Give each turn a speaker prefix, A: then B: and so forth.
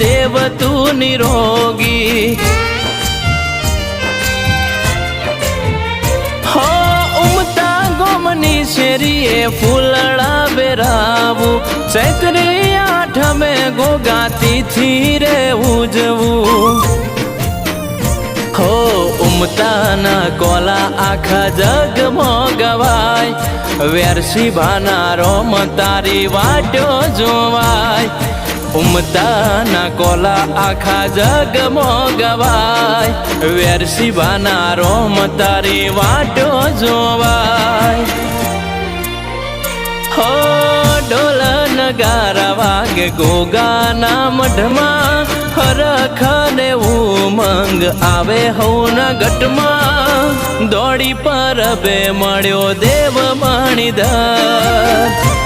A: દેવ તું નિરોગી. હો ઉમતા ગોમની શેરીએ ફૂલડા બેરાવું ચૈત્રી આઠમે ગોગાતીથી રે ઉજવું. હો ઉમતાના કોલા આખા જગમાં ગવાય વેરસી ભાના રોમ તારી વાટ્યો જોવાય. ઉમતાના કોલા આખા જગમાં ગવાય વેર શિવાના રોમ તારી વાટો જોવાય. હો ડોલ નગારા વાગે ગોગાના મઢમાં ખરખને ઉમંગ આવે હવના ગટમાં દોડી પર બે મળ્યો દેવ મણિધર.